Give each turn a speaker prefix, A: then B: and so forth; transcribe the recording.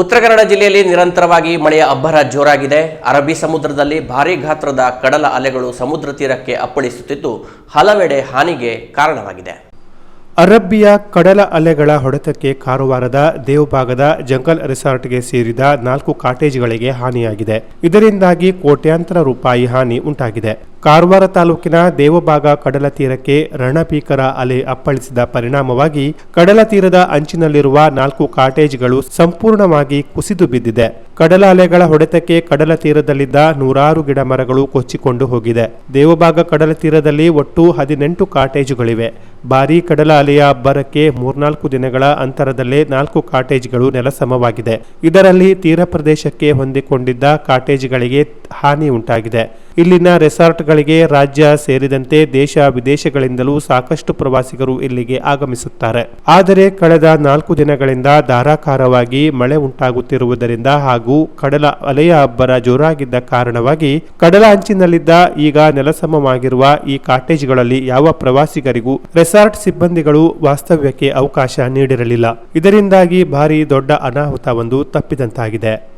A: ಉತ್ತರ ಕನ್ನಡ ಜಿಲ್ಲೆಯಲ್ಲಿ ನಿರಂತರವಾಗಿ ಮಳೆಯ ಅಬ್ಬರ ಜೋರಾಗಿದೆ. ಅರಬ್ಬಿ ಸಮುದ್ರದಲ್ಲಿ ಭಾರೀ ಗಾತ್ರದ ಕಡಲ ಅಲೆಗಳು ಸಮುದ್ರ ತೀರಕ್ಕೆ ಅಪ್ಪಳಿಸುತ್ತಿದ್ದು, ಹಲವೆಡೆ ಹಾನಿಗೆ ಕಾರಣವಾಗಿದೆ.
B: ಅರಬ್ಬಿಯ ಕಡಲ ಅಲೆಗಳ ಹೊಡೆತಕ್ಕೆ ಕಾರವಾರದ ದೇವಭಾಗದ ಜಂಗಲ್ ರೆಸಾರ್ಟ್ಗೆ ಸೇರಿದ ನಾಲ್ಕು ಕಾಟೇಜ್ಗಳಿಗೆ ಹಾನಿಯಾಗಿದೆ. ಇದರಿಂದಾಗಿ ಕೋಟ್ಯಾಂತರ ರೂಪಾಯಿ ಹಾನಿ ಉಂಟಾಗಿದೆ. ಕಾರವಾರ ತಾಲೂಕಿನ ದೇವಭಾಗ ಕಡಲ ತೀರಕ್ಕೆ ರಣಭೀಕರ ಅಲೆ ಅಪ್ಪಳಿಸಿದ ಪರಿಣಾಮವಾಗಿ ಕಡಲ ತೀರದ ಅಂಚಿನಲ್ಲಿರುವ ನಾಲ್ಕು ಕಾಟೇಜ್ಗಳು ಸಂಪೂರ್ಣವಾಗಿ ಕುಸಿದು ಬಿದ್ದಿದೆ. ಕಡಲ ಅಲೆಗಳ ಹೊಡೆತಕ್ಕೆ ಕಡಲ ತೀರದಲ್ಲಿದ್ದ ನೂರಾರು ಗಿಡ ಮರಗಳು ಕೊಚ್ಚಿಕೊಂಡು ಹೋಗಿದೆ. ದೇವಭಾಗ ಕಡಲ ತೀರದಲ್ಲಿ ಒಟ್ಟು ಹದಿನೆಂಟು ಕಾಟೇಜುಗಳಿವೆ. ಭಾರೀ ಕಡಲ ಅಲೆಯ ಅಬ್ಬರಕ್ಕೆ ಮೂರ್ನಾಲ್ಕು ದಿನಗಳ ಅಂತರದಲ್ಲೇ ನಾಲ್ಕು ಕಾಟೇಜ್ಗಳು ನೆಲಸಮವಾಗಿದೆ. ಇದರಲ್ಲಿ ತೀರ ಪ್ರದೇಶಕ್ಕೆ ಹೊಂದಿಕೊಂಡಿದ್ದ ಕಾಟೇಜ್ಗಳಿಗೆ ಹಾನಿ ಉಂಟಾಗಿದೆ. ಇಲ್ಲಿನ ರೆಸಾರ್ಟ್ಗಳಿಗೆ ರಾಜ್ಯ ಸೇರಿದಂತೆ ದೇಶ ವಿದೇಶಗಳಿಂದಲೂ ಸಾಕಷ್ಟು ಪ್ರವಾಸಿಗರು ಇಲ್ಲಿಗೆ ಆಗಮಿಸುತ್ತಾರೆ. ಆದರೆ ಕಳೆದ ನಾಲ್ಕು ದಿನಗಳಿಂದ ಧಾರಾಕಾರವಾಗಿ ಮಳೆ ಉಂಟಾಗುತ್ತಿರುವುದರಿಂದ ಹಾಗೂ ಕಡಲ ಅಲೆಯ ಅಬ್ಬರ ಜೋರಾಗಿದ್ದ ಕಾರಣವಾಗಿ ಕಡಲ ಅಂಚಿನಲ್ಲಿದ್ದ ಈಗ ನೆಲಸಮವಾಗಿರುವ ಈ ಕಾಟೇಜ್ಗಳಲ್ಲಿ ಯಾವ ಪ್ರವಾಸಿಗರಿಗೂ ರೆಸಾರ್ಟ್ ಸಿಬ್ಬಂದಿಗಳು ವಾಸ್ತವ್ಯಕ್ಕೆ ಅವಕಾಶ ನೀಡಿರಲಿಲ್ಲ. ಇದರಿಂದಾಗಿ ಭಾರಿ ದೊಡ್ಡ ಅನಾಹುತವೊಂದು ತಪ್ಪಿದಂತಾಗಿದೆ.